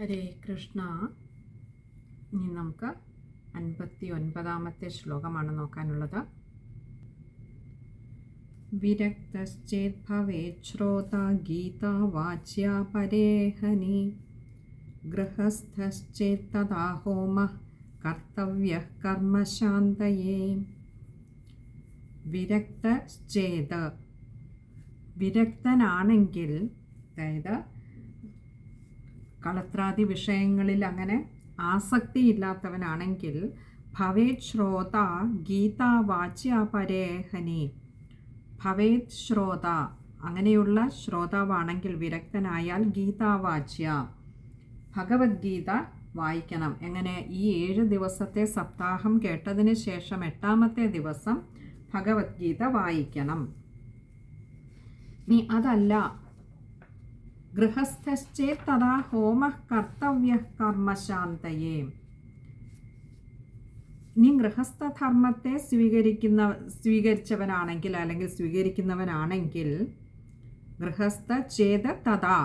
ഹരേ കൃഷ്ണ. ഇനി നമുക്ക് അൻപത്തി ഒൻപതാമത്തെ ശ്ലോകമാണ് നോക്കാനുള്ളത്. വിരക്തശ്ചേത് ഭവേ ശ്രോത ഗീത വാച്യ പരേഹനി. ഗൃഹസ്ഥശ്ചേത് തഥാ ഹോമ കർത്തവ്യ കർമ്മശാന്തയേ വിരക്തശ്ചേത്. വിരക്തനാണെങ്കിൽ അതായത് കളത്രാദി വിഷയങ്ങളിൽ അങ്ങനെ ആസക്തിയില്ലാത്തവനാണെങ്കിൽ ഭവേത് ശ്രോത ഗീത വാച്യ പരേഹനി ഭവേത് ശ്രോത അങ്ങനെയുള്ള ശ്രോതാവാണെങ്കിൽ വിരക്തനായാൽ ഗീതാവാച്യ ഭഗവത്ഗീത വായിക്കണം. എങ്ങനെ? ഈ ഏഴ് ദിവസത്തെ സപ്താഹം കേട്ടതിന് ശേഷം എട്ടാമത്തെ ദിവസം ഭഗവത്ഗീത വായിക്കണം. ഇനി അതല്ല ഗൃഹസ്ഥശ്ചേ തഥാ ഹോമ കർത്തവ്യ കർമ്മശാന്തയെ ഇനി ഗൃഹസ്ഥധർമ്മത്തെ സ്വീകരിക്കുന്ന സ്വീകരിച്ചവനാണെങ്കിൽ അല്ലെങ്കിൽ സ്വീകരിക്കുന്നവനാണെങ്കിൽ ഗൃഹസ്ഥ ചേത തഥാ.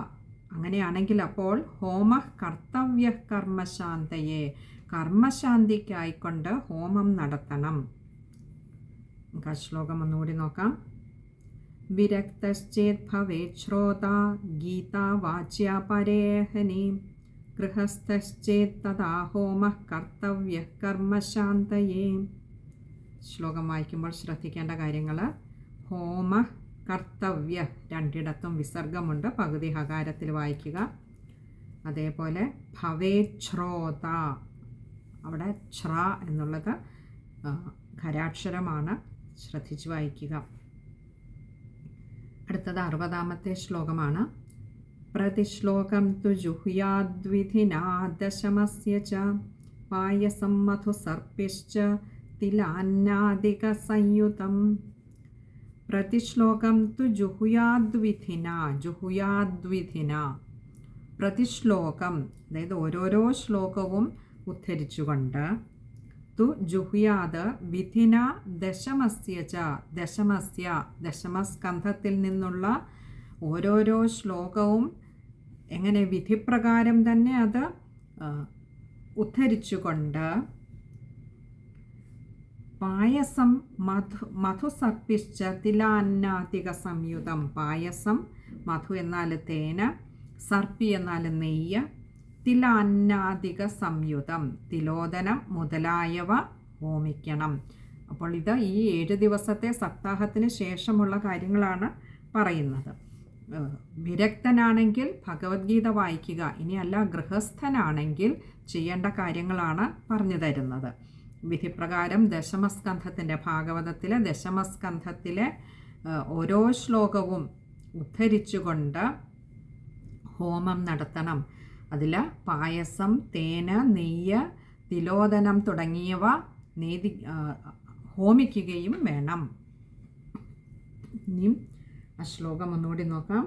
അങ്ങനെയാണെങ്കിൽ അപ്പോൾ ഹോമ കർത്തവ്യ കർമ്മശാന്തയെ കർമ്മശാന്തിക്കായിക്കൊണ്ട് ഹോമം നടത്തണം. നമുക്ക് ആ ശ്ലോകം ഒന്നുകൂടി നോക്കാം. വിരക്തശ്ചേത് ഭവേത് ശ്രോതാ ഗീതാ വാച്യ പരേഹനി. ഗൃഹസ്ഥശ്ചേത് തഥാ ഹോമ കർത്തവ്യ കർമ്മശാന്തയേ. ശ്ലോകം വായിക്കുമ്പോൾ ശ്രദ്ധിക്കേണ്ട കാര്യങ്ങൾ. ഹോമ കർത്തവ്യ രണ്ടിടത്തും വിസർഗമുണ്ട്. പകുതി ഹകാരത്തിൽ വായിക്കുക. അതേപോലെ ഭവേച്ഛ്രോത അവിടെ ഛ്ര എന്നുള്ളത് ഖരാക്ഷരമാണ്. ശ്രദ്ധിച്ച് വായിക്കുക. അടുത്തത് അറുപതാമത്തെ ശ്ലോകമാണ്. പ്രതിശ്ലോകം തു ജുഹ്യാദ്വിധിനാദശമസ്യ ച പായസം മധുസർപ്പിശ്ച തിലാന്നാദിക സംയുതം. പ്രതിശ്ലോകം തു ജുഹുയാദ്വിധിന ജുഹുയാദ്വിധിന. പ്രതിശ്ലോകം അതായത് ഓരോരോ ശ്ലോകവും ഉദ്ധരിച്ചുകൊണ്ട് തു ജുഹ്യാത് വിധിന ദശമസ്യ ച. ദശമസ്യ ദശമസ്കന്ധത്തിൽ നിന്നുള്ള ഓരോരോ ശ്ലോകവും എങ്ങനെ വിധിപ്രകാരം തന്നെ അത് ഉദ്ധരിച്ചുകൊണ്ട് പായസം മധു മധു സർപ്പിച്ച തിലാന്നാതിക സംയുതം. പായസം മധു എന്നാൽ തേന സർപ്പി എന്നാൽ നെയ്യ് തിലാന്നാദിക സംയുതം തിലോദനം മുതലായവ ഹോമിക്കണം. അപ്പോൾ ഇത് ഈ ഏഴ് ദിവസത്തെ സപ്താഹത്തിന് ശേഷമുള്ള കാര്യങ്ങളാണ് പറയുന്നത്. വിരക്തനാണെങ്കിൽ ഭഗവത്ഗീത വായിക്കുക ഇനിയല്ല ഗൃഹസ്ഥനാണെങ്കിൽ ചെയ്യേണ്ട കാര്യങ്ങളാണ് പറഞ്ഞു തരുന്നത്. വിധിപ്രകാരം ദശമസ്കന്ധത്തിന്റെ ഭാഗവതത്തിലെ ദശമസ്കന്ധത്തിലെ ഓരോ ശ്ലോകവും ഉദ്ധരിച്ചുകൊണ്ട് ഹോമം നടത്തണം. അതിൽ പായസം തേന നെയ്യ് തിലോദനം തുടങ്ങിയവ നേതി ഹോമിക്കുകയും വേണം. ഇനിയും ആ ശ്ലോകം ഒന്നുകൂടി നോക്കാം.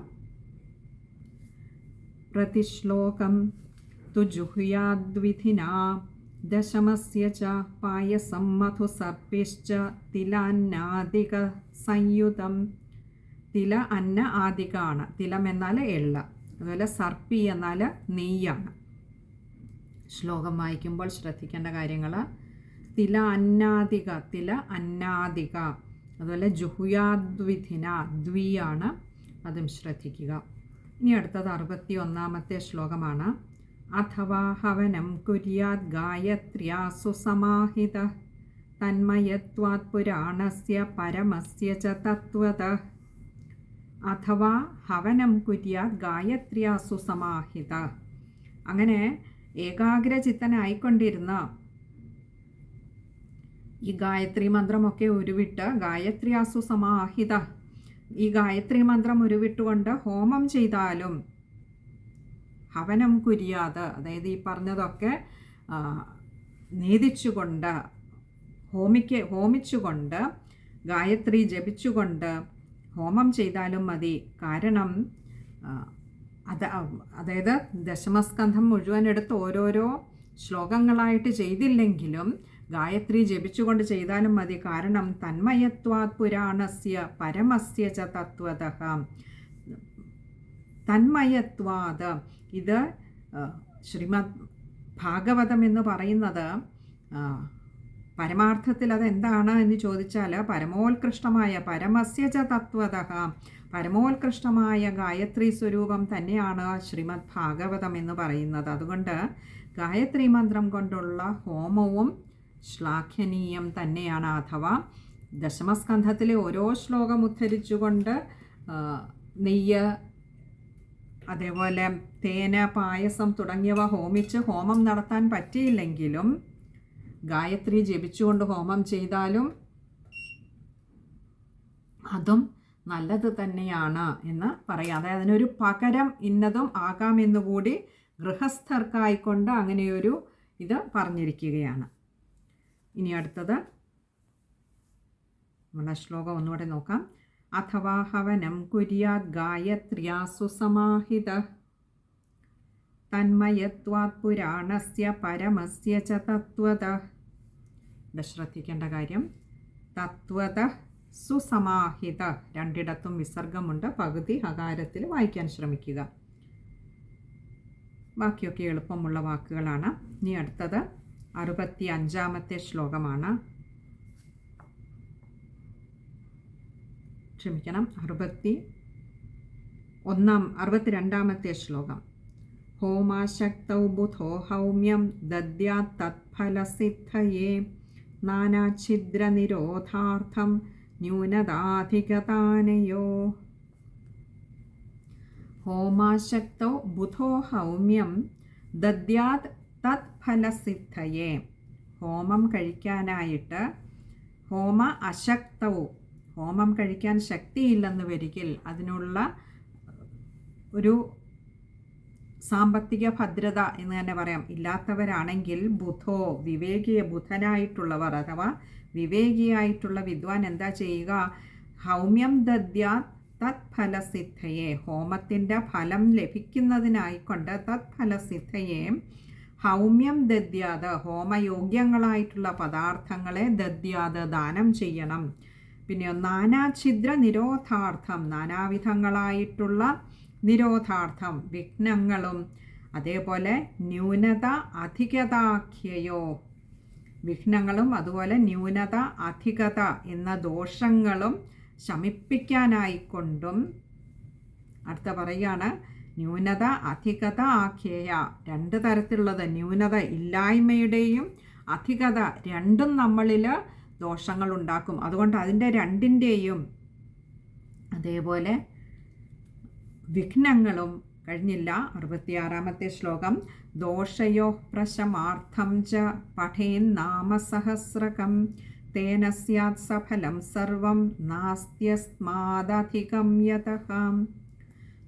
പ്രതിശ്ലോകം തു ജുഹ്യാദ്വിധിനാ ദശമസ്യ ച പായസം മധുസർപ്പിശ്ച തിലാന്നാദിക സംയുതം. തില അന്ന ആദികാണ്. തിലം എന്നാൽ എള്ള. അതുപോലെ സർപ്പി എന്നാൽ നെയ്യാണ്. ശ്ലോകം വായിക്കുമ്പോൾ ശ്രദ്ധിക്കേണ്ട കാര്യങ്ങൾ തില അന്നാദിക തില അന്നാദിക അതുപോലെ ജുഹുയാദ്വിധിന ദ്വിയാണ് അതും ശ്രദ്ധിക്കുക. ഇനി അടുത്തത് അറുപത്തി ഒന്നാമത്തെ ശ്ലോകമാണ്. അഥവാ ഹവനം കുര്യാത് ഗായത്ര്യാസു സുസമാഹിത തന്മയത്വാത് പുരാണസ്യ പരമസ്യ ച തത്വത. അഥവാ ഹവനം കുര്യാത് ഗായത്രിയാസു സമാഹിത. അങ്ങനെ ഏകാഗ്രചിത്തനായിക്കൊണ്ടിരുന്ന ഈ ഗായത്രി മന്ത്രമൊക്കെ ഉരുവിട്ട് ഗായത്രിയാസു സമാഹിത. ഈ ഗായത്രി മന്ത്രം ഉരുവിട്ടുകൊണ്ട് ഹോമം ചെയ്താലും ഹവനം കുര്യാത് അതായത് ഈ പറഞ്ഞതൊക്കെ നീതിച്ചുകൊണ്ട് ഹോമിക്ക് ഹോമിച്ചുകൊണ്ട് ഗായത്രി ജപിച്ചുകൊണ്ട് ഹോമം ചെയ്താലും മതി. കാരണം അത് അതായത് ദശമസ്കന്ധം മുഴുവൻ എടുത്ത് ഓരോരോ ശ്ലോകങ്ങളായിട്ട് ചെയ്തില്ലെങ്കിലും ഗായത്രി ജപിച്ചുകൊണ്ട് ചെയ്താലും മതി. കാരണം തന്മയത്വാത് പുരാണസ്യ പരമസ്യ ച തത്വത. തന്മയത്വാത് ഇത് ശ്രീമദ് ഭാഗവതം എന്ന് പറയുന്നത് പരമാർത്ഥത്തിൽ അതെന്താണ് എന്ന് ചോദിച്ചാൽ പരമോത്കൃഷ്ടമായ പരമസ്യജ തത്വത. പരമോത്കൃഷ്ടമായ ഗായത്രി സ്വരൂപം തന്നെയാണ് ശ്രീമദ് ഭാഗവതം എന്ന് പറയുന്നത്. അതുകൊണ്ട് ഗായത്രി മന്ത്രം കൊണ്ടുള്ള ഹോമവും ശ്ലാഘനീയം തന്നെയാണ് അഥവാ ദശമസ്കന്ധത്തിലെ ഓരോ ശ്ലോകം ഉദ്ധരിച്ചുകൊണ്ട് നെയ്യ് അതേപോലെ തേന പായസം തുടങ്ങിയവ ഹോമിച്ച് ഹോമം നടത്താൻ പറ്റിയില്ലെങ്കിലും ഗായത്രി ജപിച്ചുകൊണ്ട് ഹോമം ചെയ്താലും അതും നല്ലത് തന്നെയാണ് എന്ന് പറയാം. അതായത് അതിനൊരു പകരം ഇന്നതും ആകാമെന്നുകൂടി ഗൃഹസ്ഥർക്കായിക്കൊണ്ട് അങ്ങനെയൊരു ഇത് പറഞ്ഞിരിക്കുകയാണ്. ഇനി അടുത്തത് നമ്മുടെ ശ്ലോകം ഒന്നുകൂടെ നോക്കാം. അഥവാ ഹവനം കുര്യാത് ഗായത്രിയാസുസമാഹിത തന്മയത്വാ പുരാണസ്യ പരമസ്യ ച ഇവിടെ ശ്രദ്ധിക്കേണ്ട കാര്യം. തത്വത സുസമാഹിത. രണ്ടിടത്തും വിസർഗമുണ്ട്. പകുതി ഹകാരത്തിൽ വായിക്കാൻ ശ്രമിക്കുക. ബാക്കിയൊക്കെ എളുപ്പമുള്ള വാക്കുകളാണ്. ഇനി അടുത്തത് അറുപത്തി അഞ്ചാമത്തെ ശ്ലോകമാണ്. ക്ഷമിക്കണം. അറുപത്തി ഒന്നാം അറുപത്തിരണ്ടാമത്തെ ശ്ലോകം. ഹോമാശക്തൗ ബുധോ ഹൗമ്യം ദദ്യാ തത്ഫലസിദ്ധയേ. നാനാഛിദ്രനിരോധാർത്ഥം ന്യൂനതാധികതാനയോ. ഹോമാശക്തോ ബുധോ ഹൗമ്യം ദദ്യാത് തത് ഫലസിദ്ധയെ ഹോമം കഴിക്കാനായിട്ട് ഹോമ അശക്തവും ഹോമം കഴിക്കാൻ ശക്തിയില്ലെന്ന് വരികിൽ അതിനുള്ള ഒരു സാമ്പത്തിക ഭദ്രത എന്ന് തന്നെ പറയാം. ഇല്ലാത്തവരാണെങ്കിൽ ബുധോ വിവേകിയ ബുധനായിട്ടുള്ളവർ അഥവാ വിവേകിയായിട്ടുള്ള വിദ്വാൻ എന്താ ചെയ്യുക? ഹൗമ്യം ദദ്യാ തത്ഫലസിദ്ധയെ ഹോമത്തിന്റെ ഫലം ലഭിക്കുന്നതിനായിക്കൊണ്ട് തത്ഫലസിദ്ധയെ ഹൗമ്യം ദദ്യാത് ഹോമയോഗ്യങ്ങളായിട്ടുള്ള പദാർത്ഥങ്ങളെ ദദ്യാത് ദാനം ചെയ്യണം. പിന്നെ നാനാഛിദ്ര നിരോധാർത്ഥം നാനാവിധങ്ങളായിട്ടുള്ള നിരോധാർത്ഥം വിഘ്നങ്ങളും അതേപോലെ ന്യൂനത അധികതാഖ്യയോ. വിഘ്നങ്ങളും അതുപോലെ ന്യൂനത അധികത എന്ന ദോഷങ്ങളും ശമിപ്പിക്കാനായിക്കൊണ്ടും അടുത്ത പറയുകയാണ് ന്യൂനത അധികത ആഖ്യേയ. രണ്ട് തരത്തിലുള്ളത് ന്യൂനത ഇല്ലായ്മയുടെയും അധികത രണ്ടും നമ്മളിൽ ദോഷങ്ങൾ ഉണ്ടാക്കും അതുകൊണ്ട് അതിന്റെ രണ്ടിന്റെയും അതേപോലെ വിഘ്നങ്ങളും കഴിഞ്ഞില്ല. അറുപത്തിയാറാമത്തെ ശ്ലോകം. ദോഷയോ പ്രശമാർത്ഥം ച പഠേൻ നാമസഹസ്രകം. തേന സ്യാത് സഫലം സർവം നാസ്ത്യസ്മാദധികം യതഹം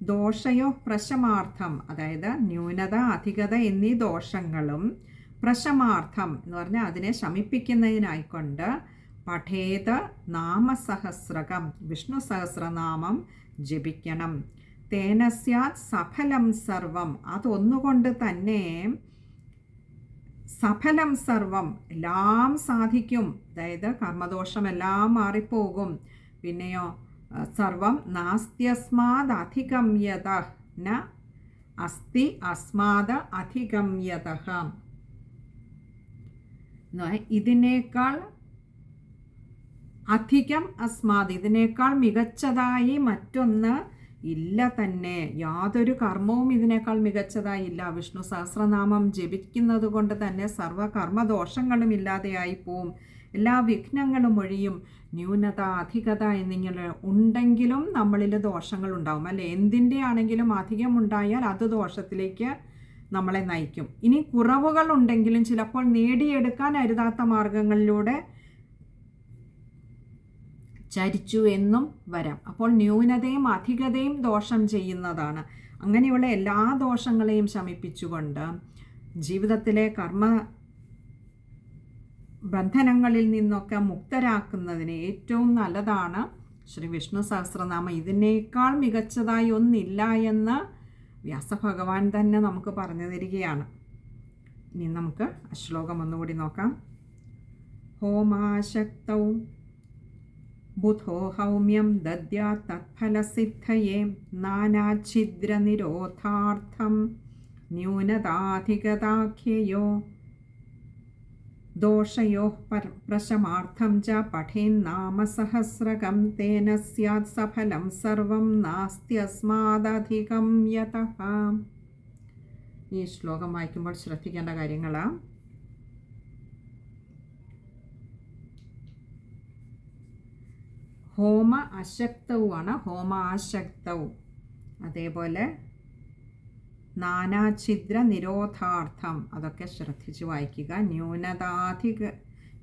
ദോഷയോ പ്രശമാർത്ഥം അതായത് ന്യൂനത അധികത എന്നീ ദോഷങ്ങളും പ്രശമാർത്ഥം എന്ന് പറഞ്ഞാൽ അതിനെ ശമിപ്പിക്കുന്നതിനായിക്കൊണ്ട് പഠേത നാമസഹസ്രകം വിഷ്ണു സഹസ്രനാമം ജപിക്കണം. തേനസ്യാത് സഫലം സർവം. അതൊന്നുകൊണ്ട് തന്നെ സഫലം സർവം എല്ലാം സാധിക്കും. അതായത് കർമ്മദോഷമെല്ലാം മാറിപ്പോകും. പിന്നെയോ സർവം നാസ്ത്യസ്മാദധിഗമ്യത ന അസ്തി അസ്മാദ് അധികമ്യത ഇതിനേക്കാൾ അധികം അസ്മാദ് ഇതിനേക്കാൾ മികച്ചതായി മറ്റൊന്ന് ഇല്ല തന്നെ. യാതൊരു കർമ്മവും ഇതിനേക്കാൾ മികച്ചതായി ഇല്ല വിഷ്ണു സഹസ്രനാമം ജപിക്കുന്നത് കൊണ്ട് തന്നെ സർവ കർമ്മദോഷങ്ങളും ഇല്ലാതെയായി പോവും. എല്ലാ വിഘ്നങ്ങളും ഒഴിയും. ന്യൂനത അധികത എന്നിങ്ങനെ ഉണ്ടെങ്കിലും നമ്മളിൽ ദോഷങ്ങൾ ഉണ്ടാവും. അല്ലെ? എന്തിന്റെ ആണെങ്കിലും അധികം ഉണ്ടായാൽ അത് ദോഷത്തിലേക്ക് നമ്മളെ നയിക്കും. ഇനി കുറവുകൾ ഉണ്ടെങ്കിലും ചിലപ്പോൾ നേടിയെടുക്കാൻ അരുതാത്ത മാർഗങ്ങളിലൂടെ ചരിച്ചു എന്നും വരാം. അപ്പോൾ ന്യൂനതയും അധികതയും ദോഷം ചെയ്യുന്നതാണ്. അങ്ങനെയുള്ള എല്ലാ ദോഷങ്ങളെയും ശമിപ്പിച്ചുകൊണ്ട് ജീവിതത്തിലെ കർമ്മ ബന്ധനങ്ങളിൽ നിന്നൊക്കെ മുക്തരാക്കുന്നതിന് ഏറ്റവും നല്ലതാണ് ശ്രീ വിഷ്ണു സഹസ്രനാമം. ഇതിനേക്കാൾ മികച്ചതായി ഒന്നില്ല എന്ന് വ്യാസഭഗവാൻ തന്നെ നമുക്ക് പറഞ്ഞു തരികയാണ്. ഇനി നമുക്ക് ശ്ലോകം ഒന്നുകൂടി നോക്കാം. ഹോമാശക്തൗ ബുധോഹൗമ്യം ദദ്യാത് നാനാഛിദ്രനിരോധാർത്ഥം ന്യൂനതാധികതാഖ്യയോ ദോഷയോ പ്രശമാർത്ഥം ച പഠേന്നാമസഹസ്രകം തേന സ്യാത് സഫലം സർവം നാസ്ത്യസ്മാദധികം യത ഈ ശ്ലോകം വായിക്കുമ്പോൾ ശ്രദ്ധിക്കേണ്ട കാര്യങ്ങളാണ് ഹോമ അശക്തവുമാണ് ഹോമ ആശക്തവും അതേപോലെ നാനാഛിദ്ര നിരോധാർത്ഥം. അതൊക്കെ ശ്രദ്ധിച്ച് വായിക്കുക. ന്യൂനതാധിക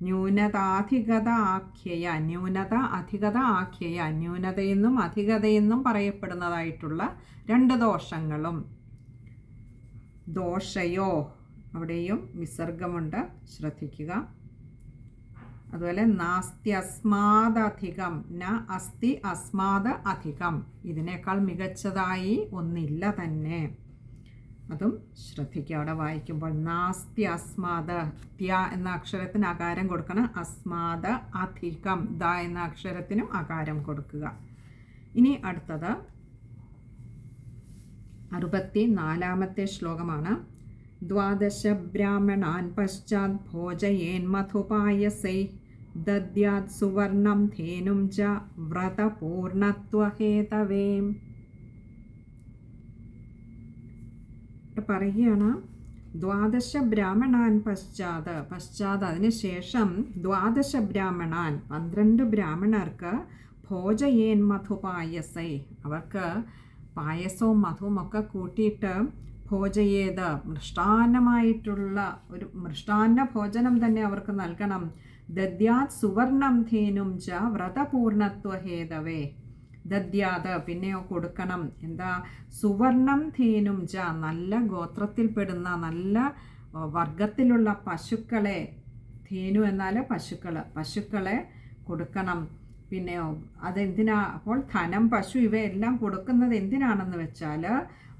ന്യൂനതാധികത ആഖ്യയ ന്യൂനത അധികത ആഖ്യയ ന്യൂനതയെന്നും അധികതയെന്നും പറയപ്പെടുന്നതായിട്ടുള്ള രണ്ട് ദോഷങ്ങളും. ദോഷയോ അവിടെയും വിസർഗമുണ്ട്. ശ്രദ്ധിക്കുക. അതുപോലെ നാസ്തി അസ്മാദധികം ന അസ്തി അസ്മാദ് അധികം. ഇതിനേക്കാൾ മികച്ചതായി ഒന്നില്ല തന്നെ. അതും ശ്രദ്ധിക്കുക അവിടെ വായിക്കുമ്പോൾ നാസ്തി അസ്മാദ ത്യ എന്ന അക്ഷരത്തിന് അകാരം കൊടുക്കണം. അസ്മാദ അധികം ദ എന്ന അക്ഷരത്തിനും അകാരം കൊടുക്കുക. ഇനി അടുത്തത് അറുപത്തി നാലാമത്തെ ശ്ലോകമാണ്. ദ്വാദശ ബ്രാഹ്മണാൻ പശ്ചാത് ഭോജയേൻ दद्यात् सुवर्णं ധേനും ച വ്രതപൂർണത്വഹേതവേ. പറയുകയാണ് ദ്വാദശ ബ്രാഹ്മണാൻ പശ്ചാത് പശ്ചാത് അതിനുശേഷം ദ്വാദശ ബ്രാഹ്മണാൻ പന്ത്രണ്ട് ബ്രാഹ്മണർക്ക് ഭോജയേൻ മധു പായസൈ അവർക്ക് പായസവും മധുവും ഒക്കെ കൂട്ടിയിട്ട് ഭോജയേത്. മൃഷ്ടാന്നമായിട്ടുള്ള ഒരു മൃഷ്ടാന്ന ഭോജനം തന്നെ അവർക്ക് നൽകണം. ദദ്യാത് സുവർണം ധേനും ച വ്രതപൂർണത്വഹേതവേ. ദദ്യാത് പിന്നെയോ കൊടുക്കണം. എന്താ? സുവർണം ധേനും ച നല്ല ഗോത്രത്തിൽപ്പെടുന്ന നല്ല വർഗത്തിലുള്ള പശുക്കളെ ധേനു എന്നാൽ പശുക്കൾ പശുക്കളെ കൊടുക്കണം. പിന്നെയോ അതെന്തിനാ? അപ്പോൾ ധനം പശു ഇവയെല്ലാം കൊടുക്കുന്നത് എന്തിനാണെന്ന് വെച്ചാൽ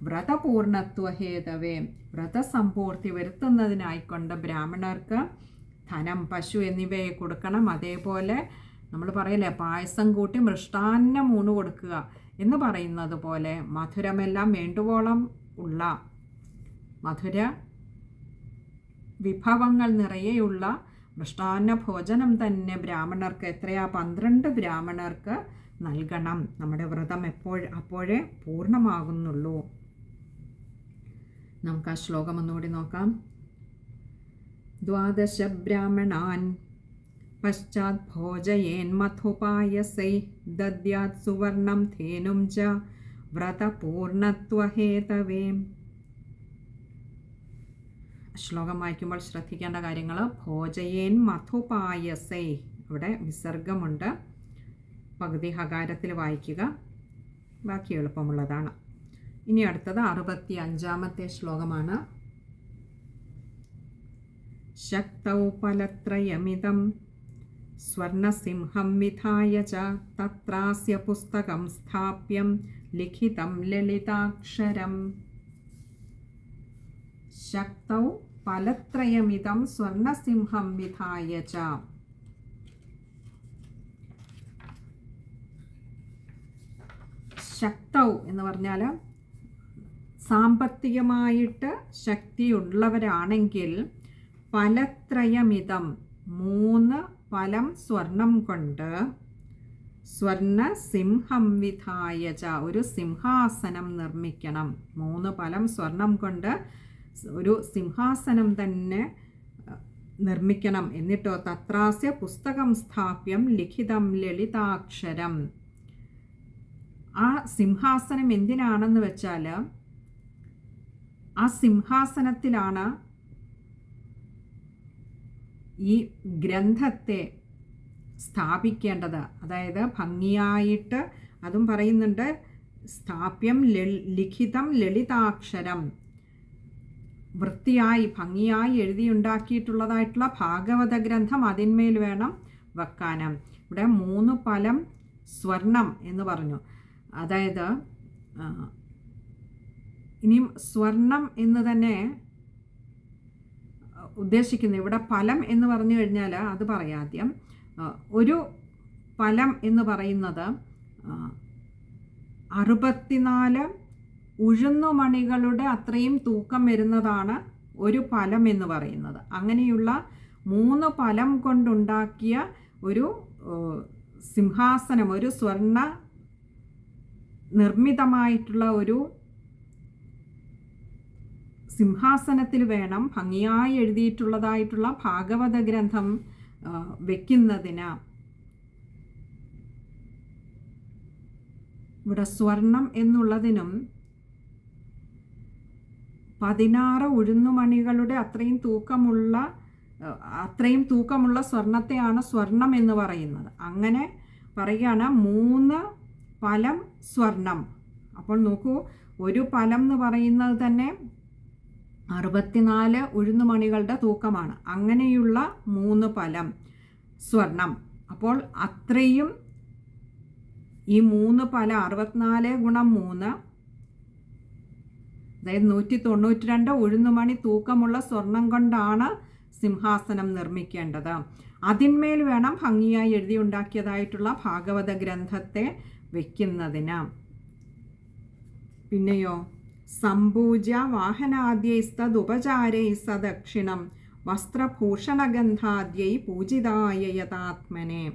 വ്രതപൂർണത്വഹേതവേ വ്രതസമ്പൂർത്തി വരുത്തുന്നതിനായിക്കൊണ്ട് ബ്രാഹ്മണർക്ക് ധനം പശു എന്നിവയെ കൊടുക്കണം. അതേപോലെ നമ്മൾ പറയില്ലേ പായസം കൂട്ടി മൃഷ്ടാന്നം ഊണ് കൊടുക്കുക എന്ന് പറയുന്നത് പോലെ മധുരമെല്ലാം വേണ്ടുവോളം ഉള്ള മധുര വിഭവങ്ങൾ നിറയെയുള്ള മൃഷ്ടാന്ന ഭോജനം തന്നെ ബ്രാഹ്മണർക്ക് എത്രയാ? പന്ത്രണ്ട് ബ്രാഹ്മണർക്ക് നൽകണം. നമ്മുടെ വ്രതം എപ്പോൾ അപ്പോഴേ പൂർണമാകുന്നുള്ളൂ. നമുക്ക് ആ ശ്ലോകം ഒന്നുകൂടി നോക്കാം. ദ്വാദശ ബ്രാഹ്മണാൻ പശ്ചാത് ഭോജയേന്മഥുപായസൈ ദദ്യാത് സുവർണം ധേനും ച വ്രതപൂർണത്വഹേതവേ. ശ്ലോകം വായിക്കുമ്പോൾ ശ്രദ്ധിക്കേണ്ട കാര്യങ്ങൾ ഭോജയേൻ മധുപായസൈ. ഇവിടെ വിസർഗമുണ്ട്. പകുതി ഹകാരത്തിൽ വായിക്കുക. ബാക്കി എളുപ്പമുള്ളതാണ്. ഇനി അടുത്തത് അറുപത്തി അഞ്ചാമത്തെ ശ്ലോകമാണ്. ശക്തൗ പലത്രയമിതം സ്വർണസിംഹം വിധായ ച തത്രാസ്യ പുസ്തകം സ്ഥാപ്യം ലിഖിതം ലളിതാക്ഷരം. ശക്തൗ ഫലത്രയമിതം സ്വർണസിംഹം വിധായ ച. ശക്തൗ എന്ന് പറഞ്ഞാൽ സാമ്പത്തികമായിട്ട് ശക്തിയുള്ളവരാണെങ്കിൽ ഫലത്രയമിതം മൂന്ന് ഫലം സ്വർണം കൊണ്ട് സ്വർണ സിംഹം വിധായച ഒരു സിംഹാസനം നിർമ്മിക്കണം. മൂന്ന് ഫലം സ്വർണം കൊണ്ട് ഒരു സിംഹാസനം തന്നെ നിർമ്മിക്കണം. എന്നിട്ടോ തത്രാസ്യ പുസ്തകം സ്ഥാപ്യം ലിഖിതം ലളിതാക്ഷരം. ആ സിംഹാസനം എന്തിനാണെന്ന് വെച്ചാൽ ആ സിംഹാസനത്തിലാണ് ഈ ഗ്രന്ഥത്തെ സ്ഥാപിക്കേണ്ടത്. അതായത് ഭംഗിയായിട്ട് അതും പറയുന്നുണ്ട് സ്ഥാപ്യം ലിഖിതം ലളിതാക്ഷരം. വൃത്തിയായി ഭംഗിയായി എഴുതിയുണ്ടാക്കിയിട്ടുള്ളതായിട്ടുള്ള ഭാഗവത ഗ്രന്ഥം അതിന്മേൽ വേണം വെക്കാനും. ഇവിടെ മൂന്ന് പലം സ്വർണം എന്ന് പറഞ്ഞു. അതായത് ഇനിയും സ്വർണം എന്ന് തന്നെ ഉദ്ദേശിക്കുന്നത് ഇവിടെ ഫലം എന്ന് പറഞ്ഞു കഴിഞ്ഞാൽ അത് പറയാം ആദ്യം. ഒരു ഫലം എന്ന് പറയുന്നത് അറുപത്തിനാല് ഉഴുന്നുമണികളുടെ അത്രയും തൂക്കം വരുന്നതാണ് ഒരു ഫലം എന്ന് പറയുന്നത്. അങ്ങനെയുള്ള മൂന്ന് ഫലം കൊണ്ടുണ്ടാക്കിയ ഒരു സിംഹാസനം ഒരു സ്വർണ നിർമ്മിതമായിട്ടുള്ള ഒരു സിംഹാസനത്തിൽ വേണം ഭംഗിയായി എഴുതിയിട്ടുള്ളതായിട്ടുള്ള ഭാഗവത ഗ്രന്ഥം വെക്കുന്നതിന്. ഇവിടെ സ്വർണം എന്നുള്ളതിനും പതിനാറ് ഉഴുന്നുമണികളുടെ അത്രയും തൂക്കമുള്ള അത്രയും തൂക്കമുള്ള സ്വർണത്തെയാണ് സ്വർണം എന്ന് പറയുന്നത്. അങ്ങനെ പറയുകയാണ് മൂന്ന് ഫലം സ്വർണം. അപ്പോൾ നോക്കൂ ഒരു ഫലം എന്ന് പറയുന്നത് തന്നെ അറുപത്തിനാല് ഉഴുന്നുമണികളുടെ തൂക്കമാണ്. അങ്ങനെയുള്ള മൂന്ന് ഫലം സ്വർണം. അപ്പോൾ അത്രയും ഈ മൂന്ന് പല അറുപത്തിനാല് ഗുണം മൂന്ന് അതായത് നൂറ്റി തൊണ്ണൂറ്റി രണ്ട് ഉഴുന്നുമണി തൂക്കമുള്ള സ്വർണം കൊണ്ടാണ് സിംഹാസനം നിർമ്മിക്കേണ്ടത്. അതിന്മേൽ വേണം ഭംഗിയായി എഴുതിയുണ്ടാക്കിയതായിട്ടുള്ള ഭാഗവത ഗ്രന്ഥത്തെ വയ്ക്കുന്നതിന് പിന്നെയോ? സംപൂജ്യ വാഹനാദ്യൈസ്തതുപചാരൈ സദക്ഷിണം. വസ്ത്രഭൂഷണഗന്ധാദ്യൈ പൂജിതായ യഥാത്മനെ.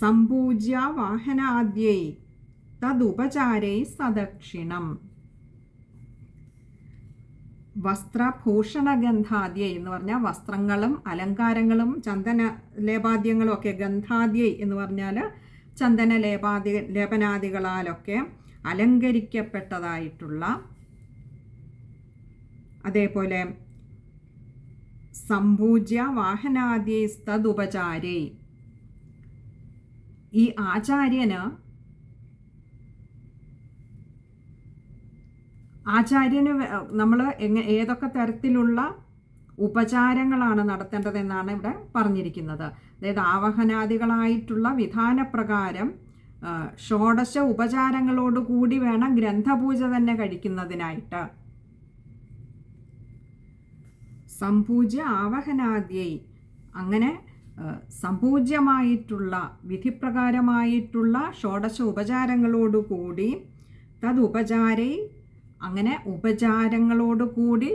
സംപൂജ്യ വാഹനാദ്യൈ തദുപചാരൈ സദക്ഷിണം. വസ്ത്രഭൂഷണഗന്ധാദ്യൈ എന്ന് പറഞ്ഞാൽ വസ്ത്രങ്ങളും അലങ്കാരങ്ങളും ചന്ദന ലേപാദ്യങ്ങളും ഒക്കെ ഗന്ധാദ്യൈ എന്ന് പറഞ്ഞാൽ ചന്ദന ലേപാദി ലേപനാദികളാലൊക്കെ അലങ്കരിക്കപ്പെട്ടതായിട്ടുള്ള അതേപോലെ സംഭൂജ്യ വാഹനാദ്യസ്തതുപചാരേ ഈ ആചാര്യന് ആചാര്യന് നമ്മൾ എങ്ങ ഏതൊക്കെ തരത്തിലുള്ള ഉപചാരങ്ങളാണ് നടത്തേണ്ടതെന്നാണ് ഇവിടെ പറഞ്ഞിരിക്കുന്നത്. അതായത് ആവഹനാദികളായിട്ടുള്ള വിധാനപ്രകാരം ഷോഡശ ഉപചാരങ്ങളോടുകൂടി വേണം ഗ്രന്ഥപൂജ തന്നെ കഴിക്കുന്നതിനായിട്ട്. സംപൂജ്യ ആവഹനാദ്യൈ. അങ്ങനെ സംപൂജ്യമായിട്ടുള്ള വിധിപ്രകാരമായിട്ടുള്ള ഷോഡശ ഉപചാരങ്ങളോടുകൂടി തതുപചാരൈ അങ്ങനെ ഉപചാരങ്ങളോടുകൂടി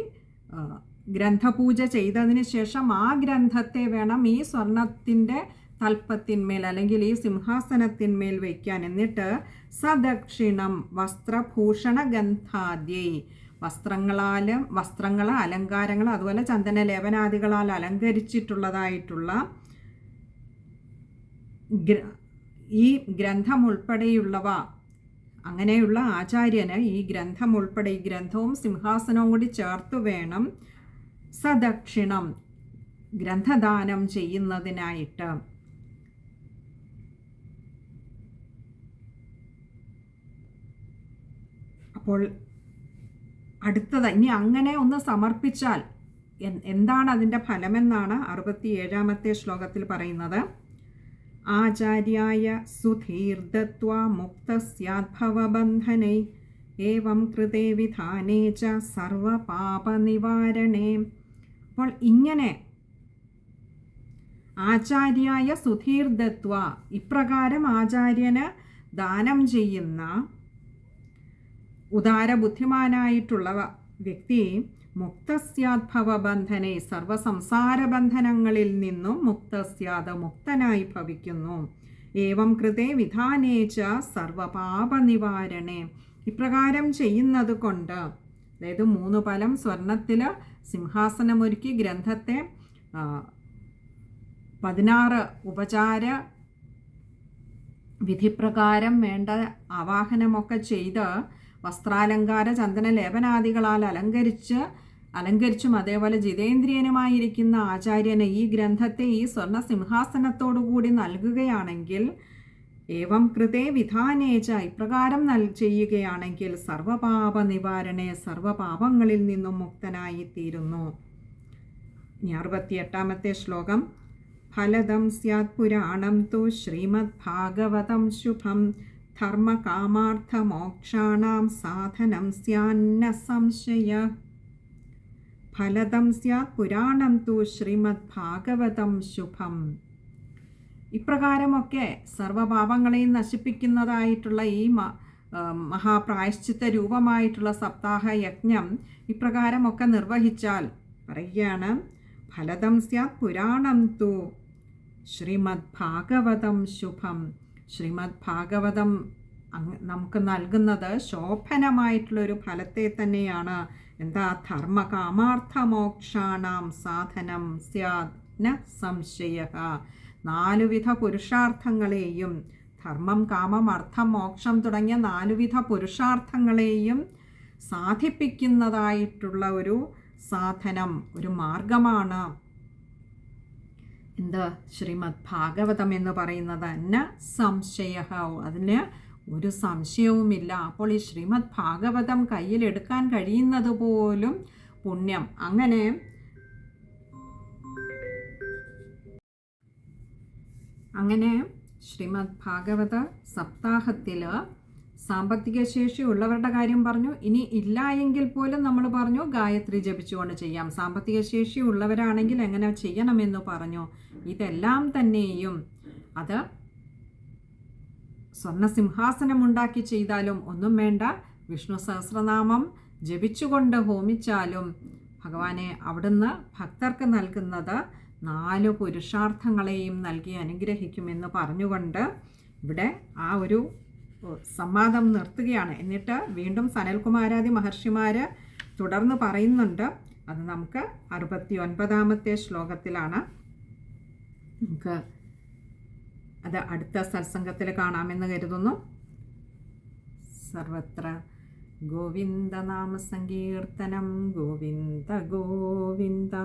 ഗ്രന്ഥപൂജ ചെയ്തതിന് ശേഷം ആ ഗ്രന്ഥത്തെ വേണം ഈ സ്വർണത്തിന്റെ തൽപ്പത്തിന്മേൽ അല്ലെങ്കിൽ ഈ സിംഹാസനത്തിന്മേൽ വയ്ക്കാൻ എന്നിട്ട് സദക്ഷിണം വസ്ത്രഭൂഷണ ഗന്ധാദ്യൈ വസ്ത്രങ്ങളാലും വസ്ത്രങ്ങൾ അലങ്കാരങ്ങൾ അതുപോലെ ചന്ദന ലേപനാദികളാൽ അലങ്കരിച്ചിട്ടുള്ളതായിട്ടുള്ള ഗ്ര- ഈ ഗ്രന്ഥം ഉൾപ്പെടെയുള്ളവ അങ്ങനെയുള്ള ആചാര്യന് ഈ ഗ്രന്ഥം ഉൾപ്പെടെ ഈ ഗ്രന്ഥവും സിംഹാസനവും കൂടി ചേർത്ത് വേണം സദക്ഷിണം ഗ്രന്ഥദാനം ചെയ്യുന്നതിനായിട്ട്. അപ്പോൾ അടുത്തത് ഇനി അങ്ങനെ ഒന്ന് സമർപ്പിച്ചാൽ എന്താണ് അതിന്റെ ഫലമെന്നാണ് അറുപത്തി ഏഴാമത്തെ ശ്ലോകത്തിൽ പറയുന്നത്. ആചാര്യായ സുധീർദത്വ മുക്തസ്യാദ്ഭവബന്ധനൈ ഏവം കൃതേ വിധാനേ ച സർവപാപനിവാരണേ. അപ്പോൾ ഇങ്ങനെ ആചാര്യായ സുധീർദത്വ ഇപ്രകാരം ആചാര്യന് ദാനം ചെയ്യുന്ന ഉദാരബുദ്ധിമാനായിട്ടുള്ള വ്യക്തി മുക്തസ്യാദ്ഭവബന്ധനെ സർവസംസാരബന്ധനങ്ങളിൽ സർവസംസാര ബന്ധനങ്ങളിൽ നിന്നും മുക്തസ്യാത് മുക്തനായി ഭവിക്കുന്നു. ഏവം കൃതേ വിധാനേച്ച സർവപാപനിവാരണേ. ഇപ്രകാരം ചെയ്യുന്നത് കൊണ്ട് അതായത് മൂന്ന് ഫലം സ്വർണത്തിൽ സിംഹാസനമൊരുക്കി ഗ്രന്ഥത്തെ പതിനാറ് ഉപചാര വിധിപ്രകാരം വേണ്ട ആവാഹനമൊക്കെ ചെയ്ത് വസ്ത്രാലങ്കാര ചന്ദന ലേപനാദികളാൽ അലങ്കരിച്ച് അലങ്കരിച്ചും അതേപോലെ ജിതേന്ദ്രിയനുമായിരിക്കുന്ന ആചാര്യന് ഈ ഗ്രന്ഥത്തെ ഈ സ്വർണ സിംഹാസനത്തോടുകൂടി നൽകുകയാണെങ്കിൽ ഏവം കൃതേ വിധാനേച്ച ഇപ്രകാരം നൽ ചെയ്യുകയാണെങ്കിൽ സർവപാപ നിവാരണെ സർവപാപങ്ങളിൽ നിന്നും മുക്തനായി തീരുന്നു ഇനി അറുപത്തിയെട്ടാമത്തെ ശ്ലോകം. ഫലദം സ്യാത് പുരാണം തു ശ്രീമദ് ഭാഗവതം ശുഭം. ധർമ്മകാമാർത്ഥമോക്ഷാണാം സാധനം സ്യാന്ന സംശയ. ഫലതം സ്യാത് പുരാണം തു ശ്രീമദ് ഭാഗവതം ശുഭം. ഇപ്രകാരമൊക്കെ സർവഭാവങ്ങളെയും നശിപ്പിക്കുന്നതായിട്ടുള്ള ഈ മഹാപ്രായശ്ചിത്ത രൂപമായിട്ടുള്ള സപ്താഹ യജ്ഞം ഇപ്രകാരമൊക്കെ നിർവഹിച്ചാൽ പറയുകയാണ് ഫലതം സ്യാത് പുരാണം തു ശ്രീമദ് ഭാഗവതം ശുഭം. ശ്രീമദ് ഭാഗവതം നമുക്ക് നൽകുന്നത് ശോഭനമായിട്ടുള്ളൊരു ഫലത്തെ തന്നെയാണ്. എന്താ? ധർമ്മ കാമാർത്ഥമോക്ഷാണാം സാധനം സ്യാദ്. ന സംശയ. നാലുവിധ പുരുഷാർത്ഥങ്ങളെയും ധർമ്മം കാമം അർത്ഥം മോക്ഷം തുടങ്ങിയ നാലുവിധ പുരുഷാർത്ഥങ്ങളെയും സാധിപ്പിക്കുന്നതായിട്ടുള്ള ഒരു സാധനം ഒരു മാർഗമാണ് എന്ത് ശ്രീമദ് ഭാഗവതം എന്ന് പറയുന്നത് തന്നെ സംശയ അതിന് ഒരു സംശയവുമില്ല. അപ്പോൾ ഈ ശ്രീമദ് ഭാഗവതം കയ്യിലെടുക്കാൻ കഴിയുന്നത് പോലും പുണ്യം. അങ്ങനെ അങ്ങനെ ശ്രീമദ് ഭാഗവത സപ്താഹത്തിൽ സാമ്പത്തിക ശേഷി ഉള്ളവരുടെ കാര്യം പറഞ്ഞു. ഇനി ഇല്ല എങ്കിൽ പോലും നമ്മൾ പറഞ്ഞു ഗായത്രി ജപിച്ചുകൊണ്ട് ചെയ്യാം. സാമ്പത്തിക ശേഷി ഉള്ളവരാണെങ്കിൽ എങ്ങനെ ചെയ്യണമെന്ന് പറഞ്ഞു. ഇതെല്ലാം തന്നെയും അത് സ്വർണ സിംഹാസനം ഉണ്ടാക്കി ചെയ്താലും ഒന്നും വേണ്ട. വിഷ്ണു സഹസ്രനാമം ജപിച്ചുകൊണ്ട് ഹോമിച്ചാലും ഭഗവാനെ അവിടുന്ന് ഭക്തർക്ക് നൽകുന്നത് നാല് പുരുഷാർത്ഥങ്ങളെയും നൽകി അനുഗ്രഹിക്കുമെന്ന് പറഞ്ഞുകൊണ്ട് ഇവിടെ ആ ഒരു സംവാദം നിർത്തുകയാണ്. എന്നിട്ട് വീണ്ടും സനൽകുമാരാദി മഹർഷിമാർ തുടർന്ന് പറയുന്നുണ്ട്. അത് നമുക്ക് അറുപത്തി ഒൻപതാമത്തെ ശ്ലോകത്തിലാണ്. നമുക്ക് അത് അടുത്ത സത്സംഗത്തിൽ കാണാമെന്ന് കരുതുന്നു. സർവത്ര ഗോവിന്ദനാമ സങ്കീർത്തനം. ഗോവിന്ദ ഗോവിന്ദ.